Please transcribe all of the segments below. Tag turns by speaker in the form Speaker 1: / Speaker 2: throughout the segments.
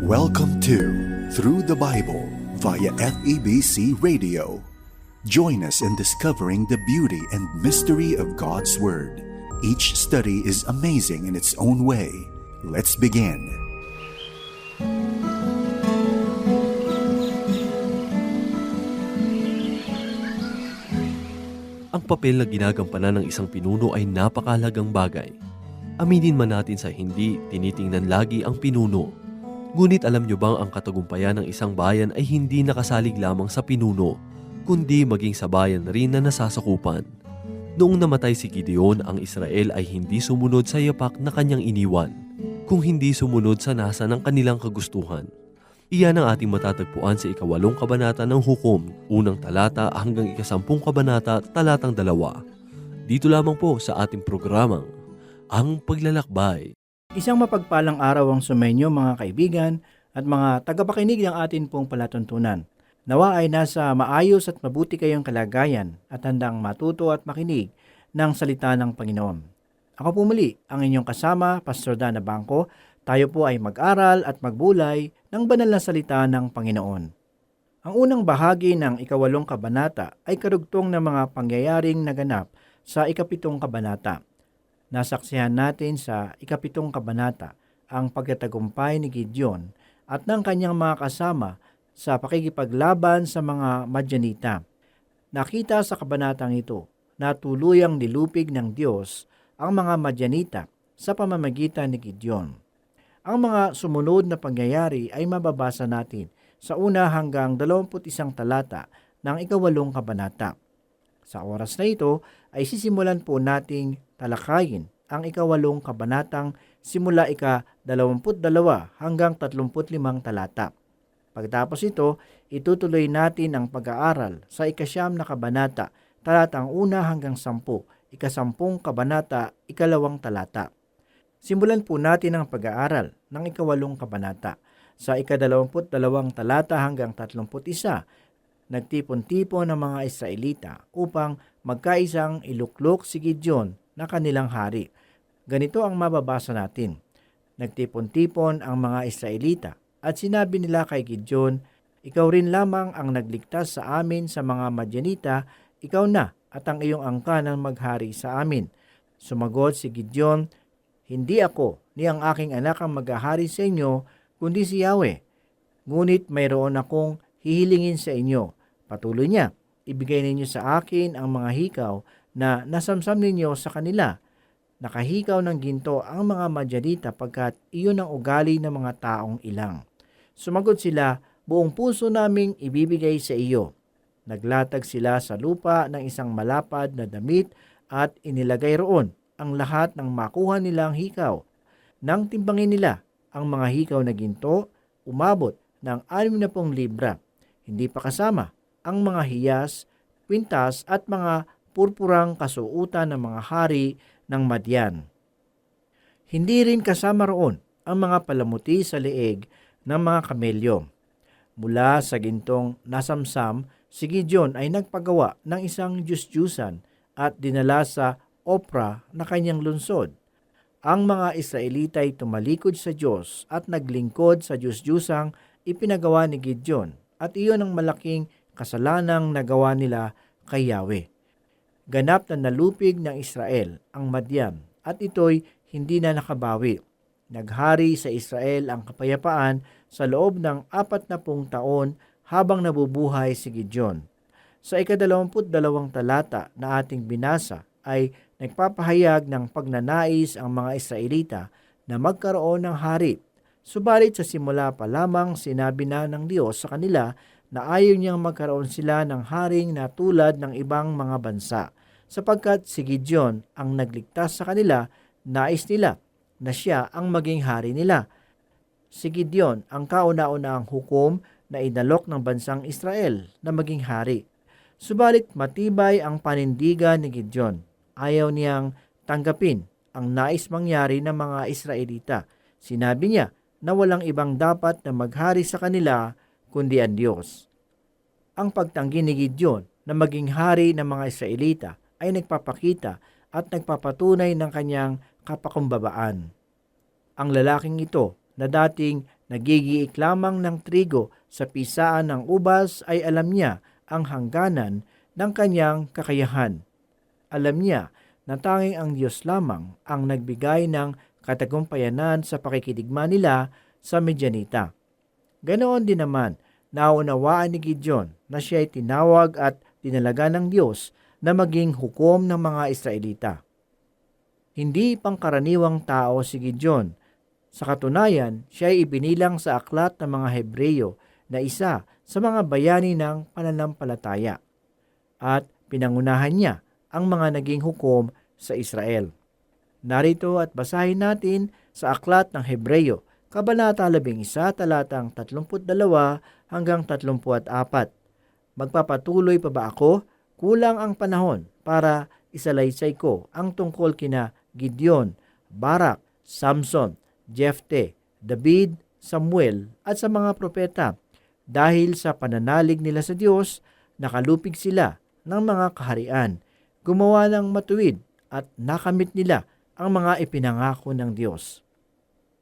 Speaker 1: Welcome to Through the Bible via FEBC Radio. Join us in discovering the beauty and mystery of God's Word. Each study is amazing in its own way. Let's begin.
Speaker 2: Ang papel na ginagampanan ng isang pinuno ay napakahalagang bagay. Aminin man natin sa hindi, tinitingnan lagi ang pinuno. Ngunit alam nyo bang ang katagumpayan ng isang bayan ay hindi nakasalig lamang sa pinuno, kundi maging sa bayan rin na nasasakupan. Noong namatay si Gideon, ang Israel ay hindi sumunod sa yapak na kanyang iniwan, kung hindi sumunod sa nasa ng kanilang kagustuhan. Iyan ang ating matatagpuan sa ikawalong kabanata ng Hukom, unang talata hanggang ikasampung kabanata, talatang dalawa. Dito lamang po sa ating programang, Ang Paglalakbay.
Speaker 3: Isang mapagpalang araw ang sumainyo mga kaibigan at mga tagapakinig ng atin pong palatuntunan. Nawa ay nasa maayos at mabuti kayong kalagayan at handang matuto at makinig ng salita ng Panginoon. Ako po muli, ang inyong kasama, Pastor Dana Bangko. Tayo po ay mag-aral at magbulay ng banal na salita ng Panginoon. Ang unang bahagi ng ikawalong kabanata ay karugtong ng mga pangyayaring naganap sa ikapitong kabanata. Nasaksihan natin sa ikapitong kabanata ang pagkatagumpay ni Gideon at ng kanyang mga kasama sa pakikipaglaban sa mga Madyanita. Nakita sa kabanatang ito na tuluyang nilupig ng Diyos ang mga Madyanita sa pamamagitan ni Gideon. Ang mga sumunod na pangyayari ay mababasa natin sa una hanggang 21 talata ng ikawalong kabanata. Sa oras na ito ay sisimulan po nating talakayin ang ikawalong kabanatang simula ika 22 hanggang 35 talata. Pagtapos ito, itutuloy natin ang pag-aaral sa ikasyam na kabanata, talatang una hanggang sampu, ikasampung kabanata, ikalawang talata. Simulan po natin ang pag-aaral ng ikawalong kabanata. Sa ikadalawamput dalawang talata hanggang tatlumput isa, nagtipon-tipon ng mga Israelita upang magkaisang iluklok si Gideon na kanilang hari. Ganito ang mababasa natin. Nagtipon-tipon ang mga Israelita at sinabi nila kay Gideon, Ikaw rin lamang ang nagligtas sa amin sa mga Madyanita, ikaw na at ang iyong angkan ang maghari sa amin. Sumagot si Gideon, Hindi ako ni ang aking anak ang maghahari sa inyo, kundi si Yahweh. Ngunit mayroon akong hihilingin sa inyo. Patuloy niya, ibigay ninyo sa akin ang mga hikaw na nasamsam ninyo sa kanila. Nakahikaw ng ginto ang mga Madyanita pagkat iyon ang ugali ng mga taong ilang. Sumagot sila, buong puso naming ibibigay sa iyo. Naglatag sila sa lupa ng isang malapad na damit at inilagay roon ang lahat ng makuha nilang hikaw. Nang timbangin nila ang mga hikaw na ginto, umabot ng 60 libra. Hindi pa kasama ang mga hiyas, kwintas at mga purpurang kasuutan ng mga hari ng Madyan. Hindi rin kasama roon ang mga palamuti sa leeg ng mga kamelyo. Mula sa gintong nasamsam, si Gideon ay nagpagawa ng isang Diyos-Diyusan at dinala sa Opra na kanyang lunsod. Ang mga Israelita ay tumalikod sa Diyos at naglingkod sa Diyos-Diyusang ipinagawa ni Gideon at iyon ang malaking kasalanang nagawa nila kay Yahweh. Ganap na nalupig ng Israel ang Madian at ito'y hindi na nakabawi. Naghari sa Israel ang kapayapaan sa loob ng apat na pung taon habang nabubuhay si Gideon. Sa ikadalawamput dalawang talata na ating binasa ay nagpapahayag ng pagnanais ang mga Israelita na magkaroon ng hari. Subalit sa simula pa lamang sinabi na ng Diyos sa kanila na ayaw niyang magkaroon sila ng haring na tulad ng ibang mga bansa sapagkat si Gideon ang nagligtas sa kanila, nais nila na siya ang maging hari nila. Si Gideon ang kauna-unahang hukom na inalok ng bansang Israel na maging hari. Subalit matibay ang panindigan ni Gideon. Ayaw niyang tanggapin ang nais mangyari ng mga Israelita. Sinabi niya na walang ibang dapat na maghari sa kanila kundi ang Diyos. Ang pagtanggi ni Gideon na maging hari ng mga Israelita ay nagpapakita at nagpapatunay ng kanyang kapakumbabaan. Ang lalaking ito na dating nagigiik lamang ng trigo sa pisaan ng ubas ay alam niya ang hangganan ng kanyang kakayahan. Alam niya na tanging ang Diyos lamang ang nagbigay ng katagumpayanan sa pakikidigma nila sa Medianita. Ganoon din naman, naunawaan ni Gideon na siya ay tinawag at dinalaga ng Diyos na maging hukom ng mga Israelita. Hindi pangkaraniwang tao si Gideon. Sa katunayan, siya ay ibinilang sa aklat ng mga Hebreyo na isa sa mga bayani ng pananampalataya. At pinangunahan niya ang mga naging hukom sa Israel. Narito at basahin natin sa aklat ng Hebreyo, Kabanata 11, talatang 32 hanggang 34. Magpapatuloy pa ba ako? Kulang ang panahon para isalaysay ko ang tungkol kina Gideon, Barak, Samson, Jefte, David, Samuel at sa mga propeta. Dahil sa pananalig nila sa Diyos, nakalupig sila ng mga kaharian, gumawa ng matuwid at nakamit nila ang mga ipinangako ng Diyos.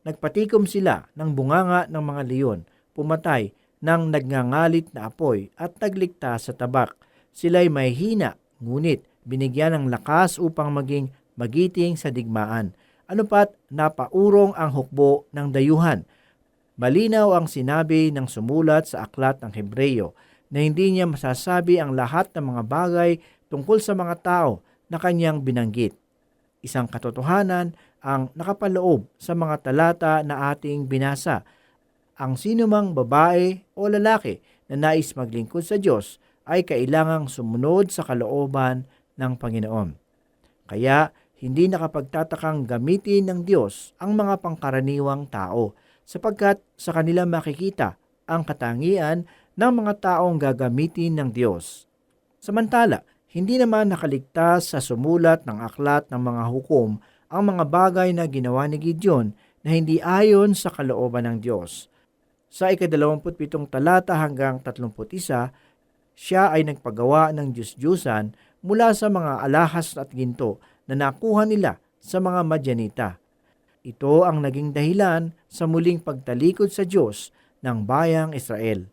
Speaker 3: Nagpatikom sila ng bunganga ng mga leon, pumatay ng nagngangalit na apoy at nagligtas sa tabak. Sila'y may hina, ngunit binigyan ng lakas upang maging magiting sa digmaan. Ano pat napaurong ang hukbo ng dayuhan. Malinaw ang sinabi ng sumulat sa aklat ng Hebreyo na hindi niya masasabi ang lahat ng mga bagay tungkol sa mga tao na kanyang binanggit. Isang katotohanan ang nakapaloob sa mga talata na ating binasa. Ang sinumang babae o lalaki na nais maglingkod sa Diyos ay kailangang sumunod sa kalooban ng Panginoon. Kaya hindi nakapagtatakang gamitin ng Diyos ang mga pangkaraniwang tao sapagkat sa kanila makikita ang katangian ng mga taong gagamitin ng Diyos. Samantala, hindi naman nakaligtas sa sumulat ng aklat ng mga hukom ang mga bagay na ginawa ni Gideon na hindi ayon sa kalooban ng Diyos. Sa ikadalawamputpitong talata hanggang 31, siya ay nagpagawa ng Diyos-Diyusan mula sa mga alahas at ginto na nakuha nila sa mga Madyanita. Ito ang naging dahilan sa muling pagtalikod sa Diyos ng bayang Israel.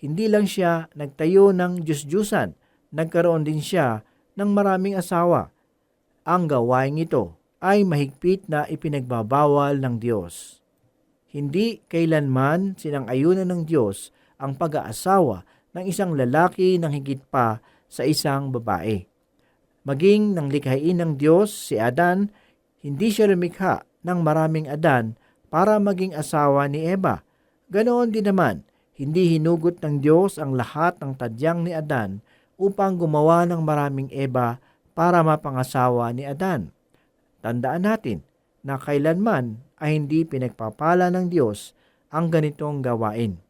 Speaker 3: Hindi lang siya nagtayo ng Diyos-Diyusan, nagkaroon din siya ng maraming asawa. Ang gawain ito ay mahigpit na ipinagbabawal ng Diyos. Hindi kailanman sinang-ayunan ng Diyos ang pag-aasawa ng isang lalaki ng higit pa sa isang babae. Maging nang likhain ng Diyos si Adan, hindi siya lumikha ng maraming Adan para maging asawa ni Eva. Ganoon din naman, hindi hinugot ng Diyos ang lahat ng tadyang ni Adan upang gumawa ng maraming Eva para mapangasawa ni Adan. Tandaan natin na kailanman ay hindi pinagpapala ng Diyos ang ganitong gawain.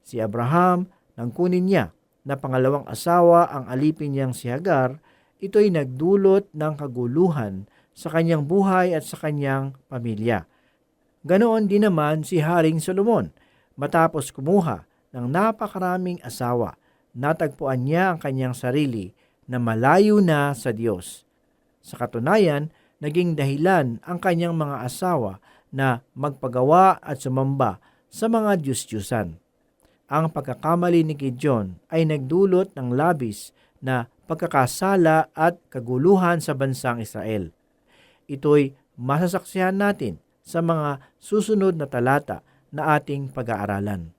Speaker 3: Si Abraham, nang kunin niya na pangalawang asawa ang alipin niyang si Hagar, ito'y nagdulot ng kaguluhan sa kanyang buhay at sa kanyang pamilya. Ganoon din naman si Haring Solomon. Matapos kumuha ng napakaraming asawa, natagpuan niya ang kanyang sarili na malayo na sa Diyos. Sa katunayan, naging dahilan ang kanyang mga asawa na magpagawa at sumamba sa mga Diyos-Diyusan. Ang pagkakamali ni Gideon ay nagdulot ng labis na pagkakasala at kaguluhan sa bansang Israel. Ito'y masasaksihan natin sa mga susunod na talata na ating pag-aaralan.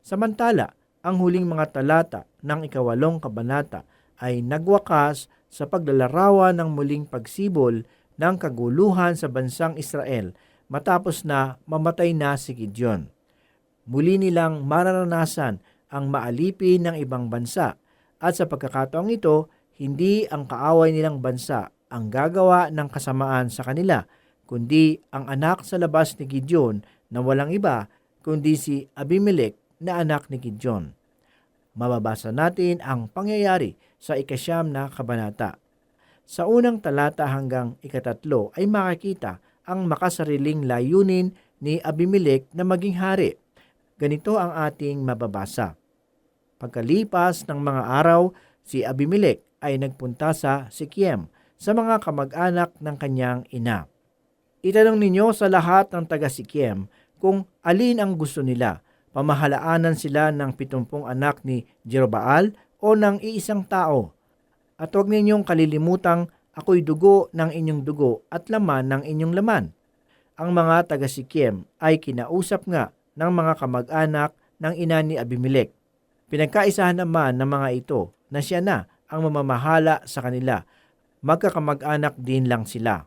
Speaker 3: Samantala, ang huling mga talata ng ikawalong kabanata ay nagwakas sa paglalarawan ng muling pagsibol ng kaguluhan sa bansang Israel matapos na mamatay na si Gideon. Muli nilang mararanasan ang maalipin ng ibang bansa at sa pagkakataong ito, hindi ang kaaway nilang bansa ang gagawa ng kasamaan sa kanila, kundi ang anak sa labas ni Gideon na walang iba kundi si Abimelech na anak ni Gideon. Mababasa natin ang pangyayari sa ikasyam na kabanata. Sa unang talata hanggang ikatatlo ay makikita ang makasariling layunin ni Abimelech na maging hari. Ganito ang ating mababasa. Pagkalipas ng mga araw, si Abimelech ay nagpunta sa Sikiem sa mga kamag-anak ng kanyang ina. Itanong ninyo sa lahat ng taga Sikiem kung alin ang gusto nila. Pamahalaanan sila ng pitumpong anak ni Jerobaal o ng iisang tao. At huwag ninyong kalilimutang ako'y dugo ng inyong dugo at laman ng inyong laman. Ang mga taga Sikiem ay kinausap nga ng mga kamag-anak ng ina ni Abimelech. Pinagkaisahan naman ng mga ito na siya na ang mamamahala sa kanila. Magkakamag-anak din lang sila.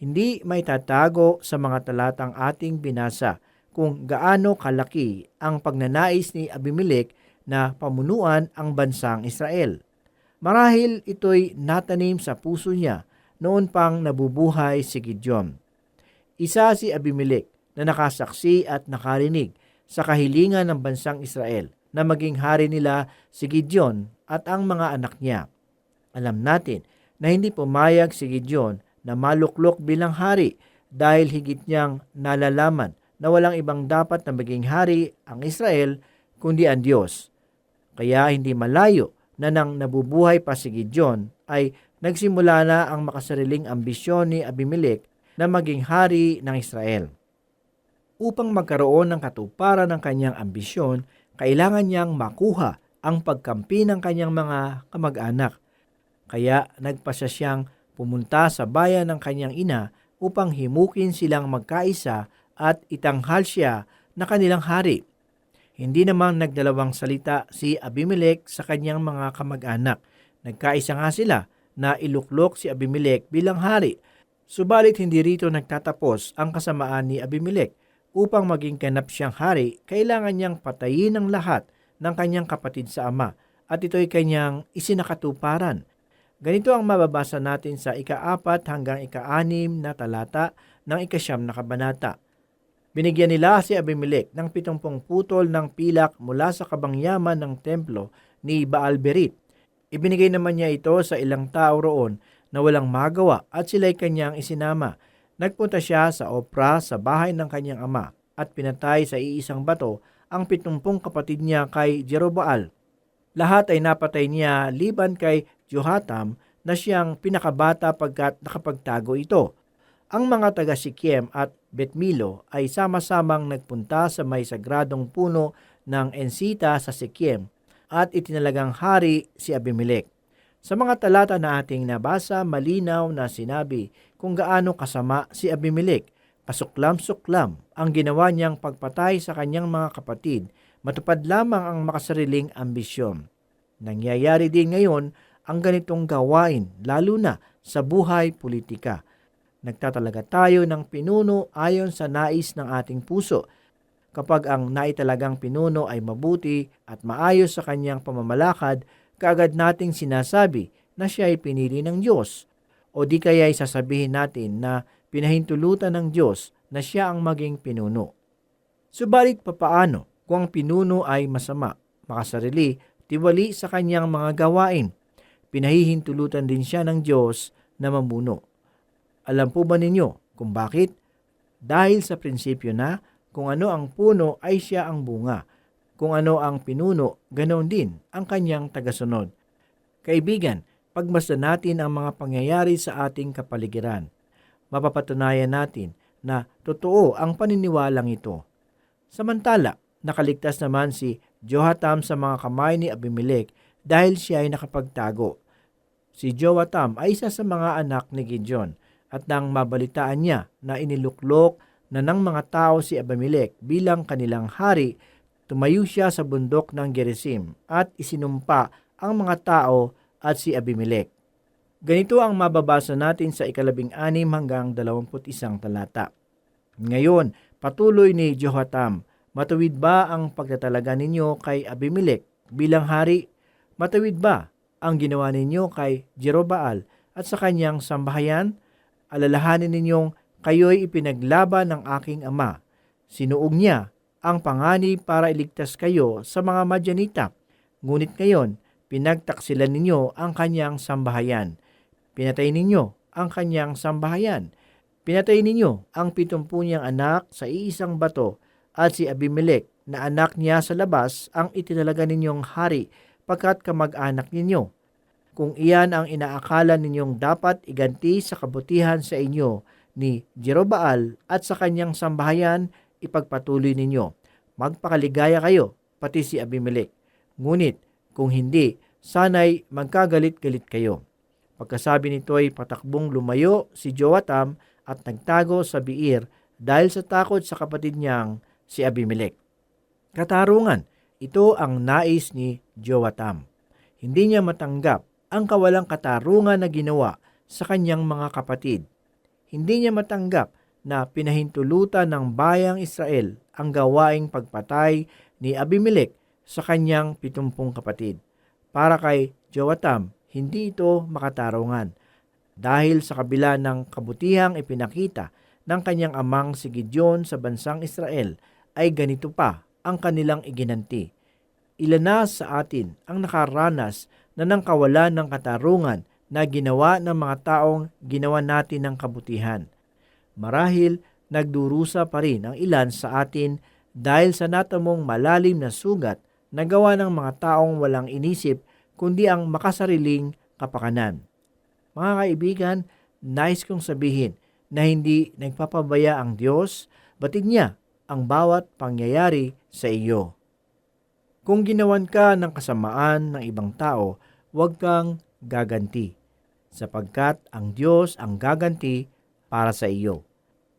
Speaker 3: Hindi may tatago sa mga talatang ating binasa kung gaano kalaki ang pagnanais ni Abimelech na pamunuan ang bansang Israel. Marahil ito'y natanim sa puso niya noon pang nabubuhay si Gideon. Isa si Abimelech na nakasaksi at nakarinig sa kahilingan ng bansang Israel na maging hari nila si Gideon at ang mga anak niya. Alam natin na hindi pumayag si Gideon na maluklok bilang hari dahil higit niyang nalalaman na walang ibang dapat na maging hari ang Israel kundi ang Diyos. Kaya hindi malayo na nang nabubuhay pa si Gideon ay nagsimula na ang makasariling ambisyon ni Abimelech na maging hari ng Israel. Upang magkaroon ng katuparan ng kanyang ambisyon, kailangan niyang makuha ang pagkampi ng kanyang mga kamag-anak. Kaya nagpasya siyang pumunta sa bayan ng kanyang ina upang himukin silang magkaisa at itanghal siya na kanilang hari. Hindi namang nagdalawang salita si Abimelech sa kanyang mga kamag-anak. Nagkaisa nga sila na iluklok si Abimelech bilang hari. Subalit hindi rito nagtatapos ang kasamaan ni Abimelech. Upang maging ganap siyang hari, kailangan niyang patayin ang lahat ng kanyang kapatid sa ama at ito'y kanyang isinakatuparan. Ganito ang mababasa natin sa ikaapat hanggang ikaanim na talata ng ikasyam na kabanata. Binigyan nila si Abimelech ng pitumpong putol ng pilak mula sa kabangyaman ng templo ni Baal Berit. Ibinigay naman niya ito sa ilang tao roon na walang magawa at sila'y kanyang isinama. Nagpunta siya sa Opra sa bahay ng kanyang ama at pinatay sa iisang bato ang pitumpong kapatid niya kay Jeroboal. Lahat ay napatay niya liban kay Johatam na siyang pinakabata pagkat nakapagtago ito. Ang mga taga Sikiem at Betmilo ay sama-samang nagpunta sa may sagradong puno ng Ensita sa Sikiem at itinalagang hari si Abimelech. Sa mga talata na ating nabasa, malinaw na sinabi kung gaano kasama si Abimelech. Kasuklam-suklam ang ginawa niyang pagpatay sa kanyang mga kapatid, matupad lamang ang makasariling ambisyon. Nangyayari din ngayon ang ganitong gawain, lalo na sa buhay politika. Nagtatalaga tayo ng pinuno ayon sa nais ng ating puso. Kapag ang naitalagang pinuno ay mabuti at maayos sa kanyang pamamalakad, kaagad nating sinasabi na siya ay pinili ng Diyos. O di kaya ay sasabihin natin na pinahintulutan ng Diyos na siya ang maging pinuno. Subalit papaano kung ang pinuno ay masama, makasarili, tiwali sa kanyang mga gawain? Pinahihintulutan din siya ng Diyos na mamuno. Alam po ba ninyo kung bakit? Dahil sa prinsipyo na kung ano ang puno ay siya ang bunga. Kung ano ang pinuno, ganoon din ang kanyang tagasunod. Kaibigan, pagmasdan natin ang mga pangyayari sa ating kapaligiran. Mapapatunayan natin na totoo ang paniniwalang ito. Samantala, nakaligtas naman si Johatam sa mga kamay ni Abimelech dahil siya ay nakapagtago. Si Joatam ay isa sa mga anak ni Gideon at nang mabalitaan niya na iniluklok na ng mga tao si Abimelech bilang kanilang hari, tumayo siya sa bundok ng Gerizim at isinumpa ang mga tao at si Abimelech. Ganito ang mababasa natin sa ikalabing anim hanggang dalawamput isang talata. Ngayon, patuloy ni Jehotam, matuwid ba ang pagtatalaga ninyo kay Abimelech bilang hari? Matuwid ba ang ginawa ninyo kay Jerobaal at sa kanyang sambahayan? Alalahanin ninyong kayo'y ipinaglaban ng aking ama. Sinuog niya ang panganib para iligtas kayo sa mga Madyanita. Ngunit ngayon, pinagtaksilan ninyo ang kanyang sambahayan. Pinatay ninyo ang kanyang sambahayan. Pinatay ninyo ang pitumpu niyang anak sa iisang bato at si Abimelech na anak niya sa labas ang itinalaga ninyong hari pagkat kamag-anak ninyo. Kung iyan ang inaakala ninyong dapat iganti sa kabutihan sa inyo ni Jerobaal at sa kanyang sambahayan, ipagpatuloy ninyo. Magpakaligaya kayo, pati si Abimelech. Ngunit, kung hindi, sana'y magkagalit-galit kayo. Pagkasabi nito ay patakbong lumayo si Joatam at nagtago sa biir dahil sa takot sa kapatid niyang si Abimelech. Katarungan, ito ang nais ni Joatam. Hindi niya matanggap ang kawalang katarungan na ginawa sa kanyang mga kapatid. Hindi niya matanggap na pinahintulutan ng bayang Israel ang gawaing pagpatay ni Abimelech sa kanyang pitumpung kapatid. Para kay Joatam, hindi ito makatarungan dahil sa kabila ng kabutihang ipinakita ng kanyang amang si Gideon sa bansang Israel ay ganito pa ang kanilang iginanti. Ilan na sa atin ang nakaranas na ng kawalan ng katarungan na ginawa ng mga taong ginawa natin ng kabutihan. Marahil nagdurusa pa rin ang ilan sa atin dahil sa natamong malalim na sugat na gawa ng mga taong walang inisip kundi ang makasariling kapakanan. Mga kaibigan, nais kong sabihin na hindi nagpapabaya ang Diyos, batid niya ang bawat pangyayari sa iyo. Kung ginawan ka ng kasamaan ng ibang tao, huwag kang gaganti, sapagkat ang Diyos ang gaganti para sa iyo.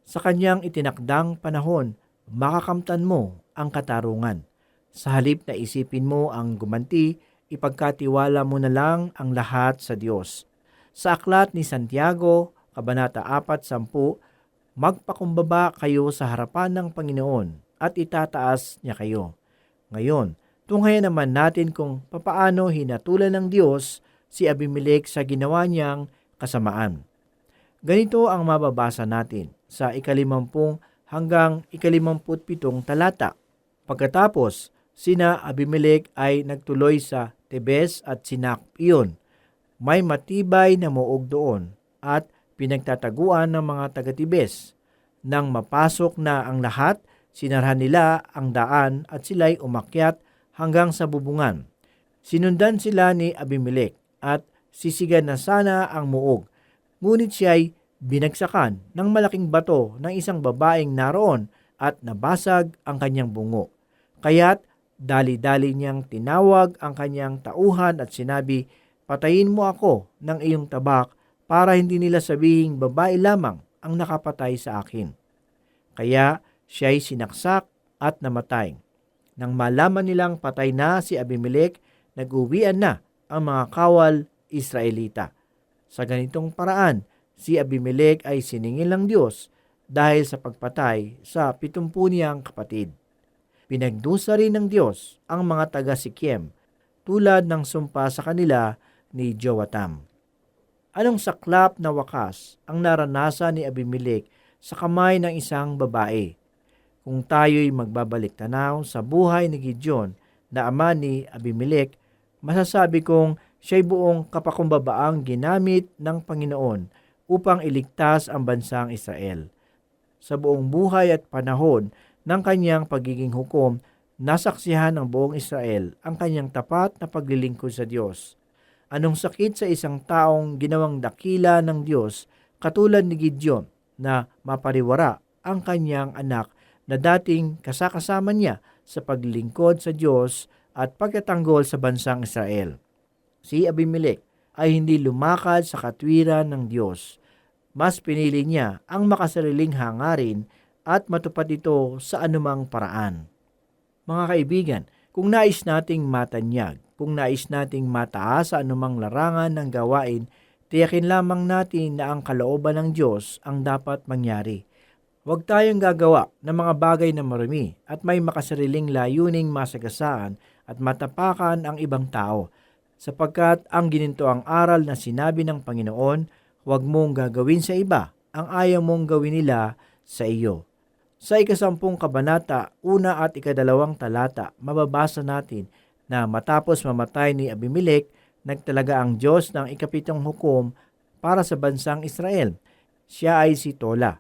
Speaker 3: Sa kanyang itinakdang panahon, makakamtan mo ang katarungan. Sa halip na isipin mo ang gumanti, ipagkatiwala mo na lang ang lahat sa Diyos. Sa aklat ni Santiago, Kabanata 4.10, magpakumbaba kayo sa harapan ng Panginoon at itataas niya kayo. Ngayon, tunghayan naman natin kung papaano hinatulan ng Diyos si Abimelech sa ginawa niyang kasamaan. Ganito ang mababasa natin sa ikalimampung hanggang ikalimamput pitong talata. Pagkatapos, sina Abimelech ay nagtuloy sa Tebes at Sinak iyon. May matibay na muog doon at pinagtataguan ng mga taga-Tibes. Nang mapasok na ang lahat, sinarhan nila ang daan at sila'y umakyat hanggang sa bubungan. Sinundan sila ni Abimelech at sisigan na sana ang muog. Ngunit siya'y binagsakan ng malaking bato ng isang babaeng naroon at nabasag ang kanyang bungo. Kaya't dali-dali niyang tinawag ang kanyang tauhan at sinabi, Patayin mo ako ng iyong tabak para hindi nila sabihing babae lamang ang nakapatay sa akin. Kaya siya'y sinaksak at namatay. Nang malaman nilang patay na si Abimelech, nag-uwian na ang mga kawal Israelita. Sa ganitong paraan, si Abimelech ay siningil ng Diyos dahil sa pagpatay sa pitumpu niyang kapatid. Pinagdusa rin ng Diyos ang mga taga Sikiem tulad ng sumpa sa kanila ni Joatam. Anong saklap na wakas ang naranasan ni Abimelech sa kamay ng isang babae? Kung tayo'y magbabalik tanaw sa buhay ni Gideon na ama ni Abimelech, masasabi kong siya'y buong kapakumbabaang ginamit ng Panginoon upang iligtas ang bansang Israel. Sa buong buhay at panahon ng kanyang pagiging hukom, nasaksihan ng buong Israel ang kanyang tapat na paglilingkod sa Diyos. Anong sakit sa isang taong ginawang dakila ng Diyos katulad ni Gideon na mapariwara ang kanyang anak na dating kasakasama niya sa paglingkod sa Diyos at pagkatanggol sa bansang Israel. Si Abimelech ay hindi lumakad sa katwiran ng Diyos. Mas pinili niya ang makasariling hangarin at matupad ito sa anumang paraan. Mga kaibigan, kung nais nating matanyag, kung nais nating mataas sa anumang larangan ng gawain, tiyakin lamang natin na ang kalooban ng Diyos ang dapat mangyari. Huwag tayong gagawa ng mga bagay na marumi at may makasariling layuning masagasaan at matapakan ang ibang tao, sapagkat ang gininto ang aral na sinabi ng Panginoon, huwag mong gagawin sa iba ang ayaw mong gawin nila sa iyo. Sa ikasampung kabanata, una at ikadalawang talata, mababasa natin na matapos mamatay ni Abimelech, nagtalaga ang Diyos ng ikapitong hukom para sa bansang Israel. Siya ay si Tola.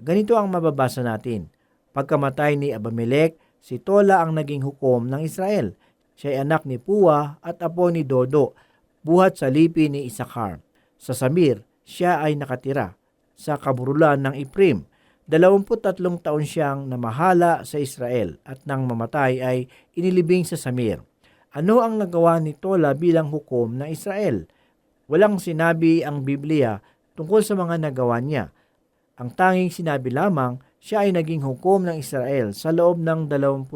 Speaker 3: Ganito ang mababasa natin. Pagkamatay ni Abimelech, si Tola ang naging hukom ng Israel. Siya ay anak ni Puwa at apo ni Dodo, buhat sa lipi ni Isakar. Sa Samir, siya ay nakatira. Sa kaburulan ng Iprim, 23 taon siyang namahala sa Israel at nang mamatay ay inilibing sa Samir. Ano ang nagawa ni Tola bilang hukom ng Israel? Walang sinabi ang Biblia tungkol sa mga nagawa niya. Ang tanging sinabi lamang, siya ay naging hukom ng Israel sa loob ng 23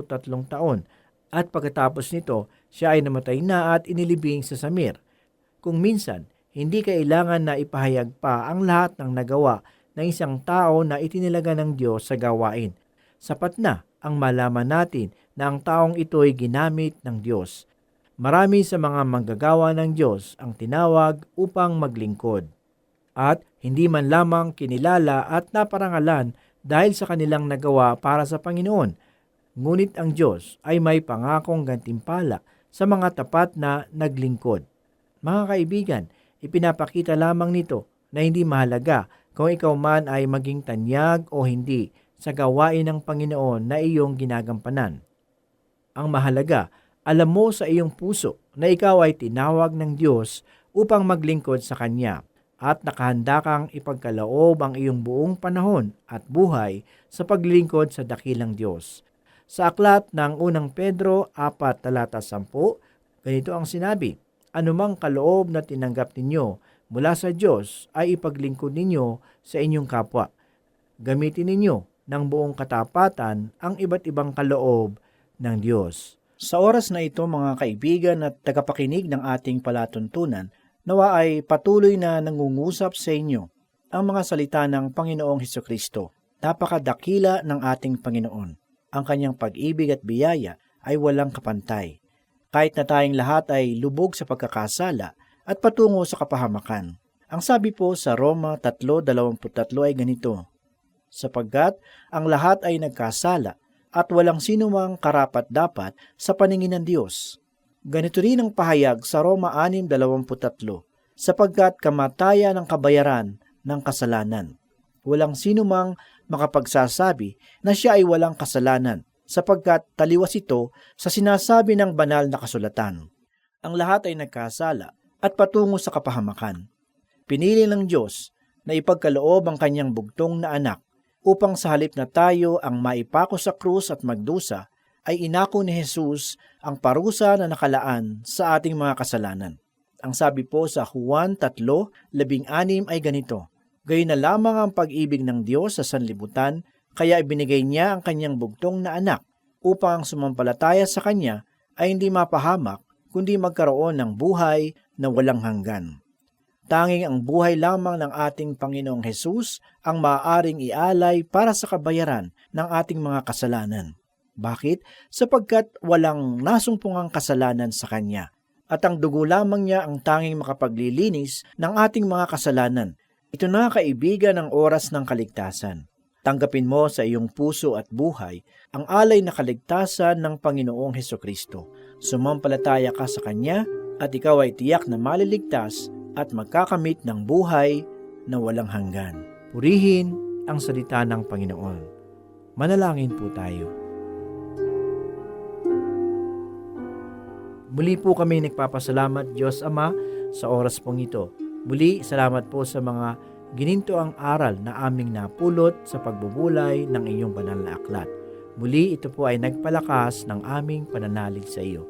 Speaker 3: taon at pagkatapos nito, siya ay namatay na at inilibing sa Samir. Kung minsan, hindi kailangan na ipahayag pa ang lahat ng nagawa ng isang tao na itinilaga ng Diyos sa gawain. Sapat na ang malaman natin na ang taong ito ay ginamit ng Diyos. Marami sa mga manggagawa ng Diyos ang tinawag upang maglingkod. At hindi man lamang kinilala at naparangalan dahil sa kanilang nagawa para sa Panginoon. Ngunit ang Diyos ay may pangakong gantimpala sa mga tapat na naglingkod. Mga kaibigan, ipinapakita lamang nito na hindi mahalaga kung ikaw man ay maging tanyag o hindi sa gawain ng Panginoon na iyong ginagampanan. Ang mahalaga, alam mo sa iyong puso na ikaw ay tinawag ng Diyos upang maglingkod sa Kanya at nakahanda kang ipagkaloob ang iyong buong panahon at buhay sa paglingkod sa dakilang Diyos. Sa aklat ng unang Pedro 4 talata 10, ganito ang sinabi, Anumang kaloob na tinanggap ninyo mula sa Diyos ay ipaglingkod ninyo sa inyong kapwa. Gamitin ninyo ng buong katapatan ang iba't ibang kaloob ng Diyos. Sa oras na ito mga kaibigan at tagapakinig ng ating palatuntunan, nawa ay patuloy na nangungusap sa inyo ang mga salita ng Panginoong Heso Kristo. Napakadakila ng ating Panginoon. Ang kanyang pag-ibig at biyaya ay walang kapantay. Kahit na tayong lahat ay lubog sa pagkakasala, at patungo sa kapahamakan. Ang sabi po sa Roma 3.23 ay ganito, sapagkat ang lahat ay nagkasala at walang sinumang karapat dapat sa paningin ng Diyos. Ganito rin ang pahayag sa Roma 6.23, sapagkat kamatayan ang kabayaran ng kasalanan. Walang sinumang makapagsasabi na siya ay walang kasalanan, sapagkat taliwas ito sa sinasabi ng banal na kasulatan. Ang lahat ay nagkasala at patungo sa kapahamakan. Pinili ng Diyos na ipagkaloob ang kanyang bugtong na anak upang sa halip na tayo ang maipako sa krus at magdusa, ay inako ni Jesus ang parusa na nakalaan sa ating mga kasalanan. Ang sabi po sa Juan 3:16 ay ganito, Gayon na lamang ang pag-ibig ng Diyos sa sanlibutan, kaya ibinigay niya ang kanyang bugtong na anak upang ang sumampalataya sa kanya ay hindi mapahamak kundi magkaroon ng buhay na walang hanggan. Tanging ang buhay lamang ng ating Panginoong Hesus ang maaaring ialay para sa kabayaran ng ating mga kasalanan. Bakit? Sapagkat walang nasumpungang kasalanan sa Kanya. At ang dugo lamang niya ang tanging makapaglilinis ng ating mga kasalanan. Ito na kaibigan ang oras ng kaligtasan. Tanggapin mo sa iyong puso at buhay ang alay na kaligtasan ng Panginoong Heso Kristo. Sumampalataya ka sa Kanya at ikaw ay tiyak na maliligtas at magkakamit ng buhay na walang hanggan. Purihin ang salita ng Panginoon. Manalangin po tayo. Muli po kami nagpapasalamat Diyos Ama sa oras pong ito. Muli, salamat po sa mga gininto ang aral na aming napulot sa pagbubulay ng iyong banal na aklat. Muli, ito po ay nagpalakas ng aming pananalig sa iyo.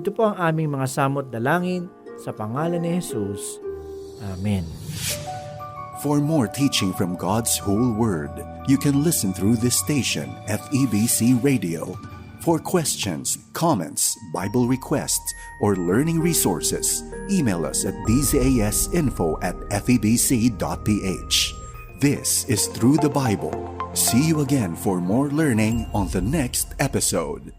Speaker 3: Ito po ang aming mga samot dalangin sa pangalan ni Jesus. Amen.
Speaker 1: For more teaching from God's whole Word, you can listen through this station, FEBC Radio. For questions, comments, Bible requests, or learning resources, email us at dzasinfo at febc.ph. This is Through the Bible. See you again for more learning on the next episode.